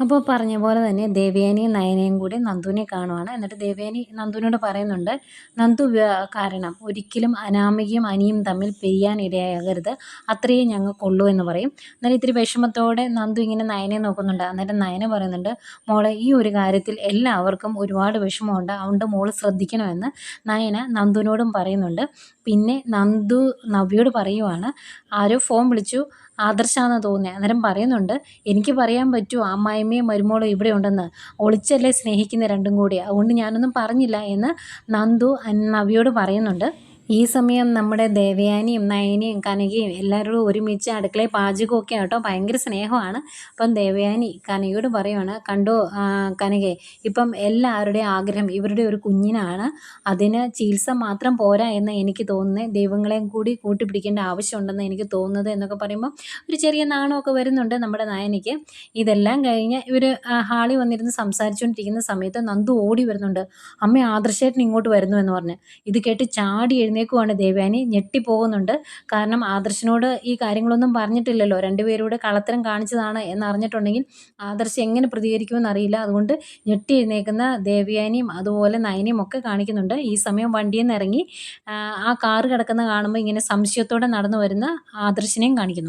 അപ്പോൾ പറഞ്ഞ പോലെ തന്നെ ദേവയാനിയും നയനയും കൂടി നന്ദുവിനെ കാണുവാണ്. എന്നിട്ട് ദേവയാനി നന്ദുവിനോട് പറയുന്നുണ്ട് നന്ദു കാരണം ഒരിക്കലും അനാമികയും അനിയും തമ്മിൽ പിരിയാൻ ഇടയാകരുത്. അത്രയേ ഞങ്ങൾക്കുള്ളൂ എന്ന് പറയും. എന്നാലും ഇത്തിരി വിഷമത്തോടെ നന്ദു ഇങ്ങനെ നയനെ നോക്കുന്നുണ്ട്. എന്നിട്ട് നയന പറയുന്നുണ്ട് മോളെ ഈ ഒരു കാര്യത്തിൽ എല്ലാവർക്കും ഒരുപാട് വിഷമമുണ്ട്. അതുകൊണ്ട് മോൾ ശ്രദ്ധിക്കണമെന്ന് നയന നന്ദുവിനോടും പറയുന്നുണ്ട്. പിന്നെ നന്ദു നവ്യോട് പറയുവാണ് ആരോ ഫോൺ വിളിച്ചു. ആദർശാണെന്ന് തോന്നുന്നത് അന്നേരം പറയുന്നുണ്ട് എനിക്ക് പറയാൻ പറ്റുമോ അമ്മായിമ്മയും മരുമോളും ഇവിടെ ഉണ്ടെന്ന് ഒളിച്ചല്ലേ സ്നേഹിക്കുന്ന രണ്ടും കൂടി. അതുകൊണ്ട് ഞാനൊന്നും പറഞ്ഞില്ല എന്ന് നന്ദു നവിയോട് പറയുന്നുണ്ട്. ഈ സമയം നമ്മുടെ ദേവയാനിയും നയനിയും കനകയും എല്ലാവരോടും ഒരുമിച്ച് അടുക്കളയിൽ പാചകമൊക്കെ ആട്ടോ. ഭയങ്കര സ്നേഹമാണ്. അപ്പം ദേവയാനി കനകയോട് പറയുവാണ് കണ്ടോ കനകെ ഇപ്പം എല്ലാവരുടെയും ആഗ്രഹം ഇവരുടെ ഒരു കുഞ്ഞിനാണ്. അതിന് ചികിത്സ മാത്രം പോരാ എന്ന് എനിക്ക് തോന്നുന്നത് ദൈവങ്ങളെയും കൂടി കൂട്ടിപ്പിടിക്കേണ്ട ആവശ്യമുണ്ടെന്ന് എനിക്ക് തോന്നുന്നത് എന്നൊക്കെ പറയുമ്പോൾ ഒരു ചെറിയ നാണമൊക്കെ വരുന്നുണ്ട് നമ്മുടെ നയനിക്ക് ഇതെല്ലാം കഴിഞ്ഞ് ഇവർ ഹാളിൽ വന്നിരുന്ന് സംസാരിച്ചുകൊണ്ടിരിക്കുന്ന സമയത്ത് നന്ദു ഓടി വരുന്നുണ്ട്. അമ്മ ആദർശേട്ടൻ ഇങ്ങോട്ട് വരുന്നു എന്ന് പറഞ്ഞ്. ഇത് കേട്ട് ചാടി എഴുന്നേക്കുവാണ് ദേവയാനി. ഞെട്ടിപ്പോകുന്നുണ്ട് കാരണം ആദർശനോട് ഈ കാര്യങ്ങളൊന്നും പറഞ്ഞിട്ടില്ലല്ലോ. രണ്ടുപേരൂടെ കളത്തരം കാണിച്ചതാണ് എന്നറിഞ്ഞിട്ടുണ്ടെങ്കിൽ ആദർശ് എങ്ങനെ പ്രതികരിക്കുമെന്ന് അറിയില്ല. അതുകൊണ്ട് ഞെട്ടി എഴുന്നേക്കുന്ന ദേവയാനിയും അതുപോലെ നയനിയും ഒക്കെ കാണിക്കുന്നുണ്ട്. ഈ സമയം വണ്ടിയിൽ നിന്ന് ഇറങ്ങി ആ കാറ് കിടക്കുന്ന കാണുമ്പോൾ ഇങ്ങനെ സംശയത്തോടെ നടന്നു വരുന്ന ആദർശിനെയും കാണിക്കുന്നു.